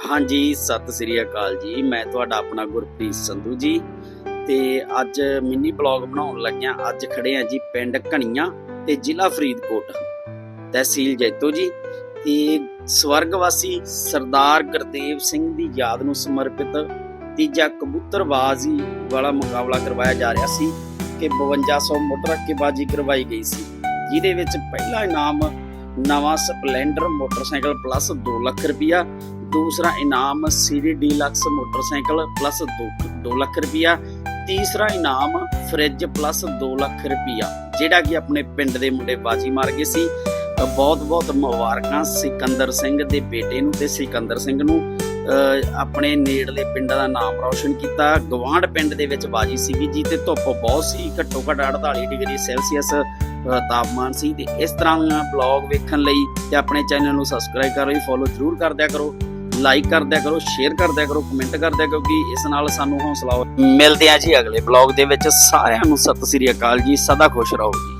ਹਾਂਜੀ, ਸਤਿ ਸ੍ਰੀ ਅਕਾਲ ਜੀ। ਮੈਂ ਤੁਹਾਡਾ ਆਪਣਾ ਗੁਰਪ੍ਰੀਤ ਸੰਧੂ ਜੀ ਤੇ ਅੱਜ ਮਿੰਨੀ ਬਲੌਗ ਬਣਾਉਣ ਲੱਗਿਆ, ਅੱਜ ਖੜੇ ਆ ਜੀ ਪਿੰਡ ਘਣੀਆਂ ਤੇ ਜ਼ਿਲ੍ਹਾ ਫਰੀਦਕੋਟ, ਤਹਿਸੀਲ ਜੈਤੋ ਜੀ। ਤੇ ਸਵਰਗਵਾਸੀ ਸਰਦਾਰ ਗੁਰਦੇਵ ਸਿੰਘ ਦੀ ਯਾਦ ਨੂੰ ਸਮਰਪਿਤ ਤੀਜਾ ਕਬੂਤਰਬਾਜ਼ੀ ਵਾਲਾ ਮੁਕਾਬਲਾ ਕਰਵਾਇਆ ਜਾ ਰਿਹਾ ਸੀ ਕਿ 5200 ਮੋਟਰ ਰੱਕੇਬਾਜ਼ੀ ਕਰਵਾਈ ਗਈ ਸੀ, ਜਿਹਦੇ ਵਿੱਚ ਪਹਿਲਾ ਇਨਾਮ ਨਵਾਂ ਸਪਲੈਂਡਰ ਮੋਟਰਸਾਈਕਲ ਪਲੱਸ 2 ਲੱਖ ਰੁਪਇਆ ਦੂਸਰਾ ਇਨਾਮ CD deluxe motorcycle plus 2 lakh ਰੁਪਇਆ ਤੀਸਰਾ ਇਨਾਮ ਫ੍ਰਿਜ ਪਲੱਸ 2 ਲੱਖ ਰੁਪਇਆ ਜਿਹੜਾ ਕਿ ਆਪਣੇ ਪਿੰਡ ਦੇ ਮੁੰਡੇ ਬਾਜੀ ਮਾਰ ਗਏ ਸੀ। ਬਹੁਤ ਬਹੁਤ ਮੁਬਾਰਕਾਂ ਸਿਕੰਦਰ ਸਿੰਘ ਦੇ ਬੇਟੇ ਨੂੰ ਤੇ ਸਿਕੰਦਰ ਸਿੰਘ ਨੂੰ ਆਪਣੇ ਨੇੜਲੇ ਪਿੰਡਾਂ ਦਾ ਨਾਮ ਰੌਸ਼ਨ ਕੀਤਾ। ਗਵਾਂਢ ਪਿੰਡ ਦੇ ਵਿੱਚ ਬਾਜੀ ਸੀਗੀ ਜੀ ਤੇ ਧੁੱਪ ਬਹੁਤ ਸੀ। ਘੱਟੋ ਘੱਟ 48 ਡਿਗਰੀ ਸੈਲਸੀਅਸ ਤਾਪਮਾਨ ਸੀ। ਤੇ ਇਸ ਤਰ੍ਹਾਂ ਦੀਆਂ ਬਲੌਗ ਵੇਖਣ ਲਈ ਤੇ ਆਪਣੇ ਚੈਨਲ ਨੂੰ ਸਬਸਕ੍ਰਾਈਬ ਕਰੋ ਜੀ ਫੋਲੋ ਜ਼ਰੂਰ ਕਰ ਦਿਆ ਕਰੋ। ਲਾਈਕ ਕਰ ਦਿਆ ਕਰੋ ਸ਼ੇਅਰ ਕਰ ਦਿਆ ਕਰੋ ਕਮੈਂਟ ਕਰ ਦਿਆ ਕਿਉਂਕਿ ਇਸ ਨਾਲ ਸਾਨੂੰ ਹੌਸਲਾ ਮਿਲਦੇ ਆ ਜੀ ਅਗਲੇ ਬਲੌਗ ਦੇ ਵਿੱਚ। ਸਾਰਿਆਂ ਨੂੰ ਸਤਿ ਸ੍ਰੀ ਅਕਾਲ ਜੀ, ਸਦਾ ਖੁਸ਼ ਰਹੋ ਜੀ।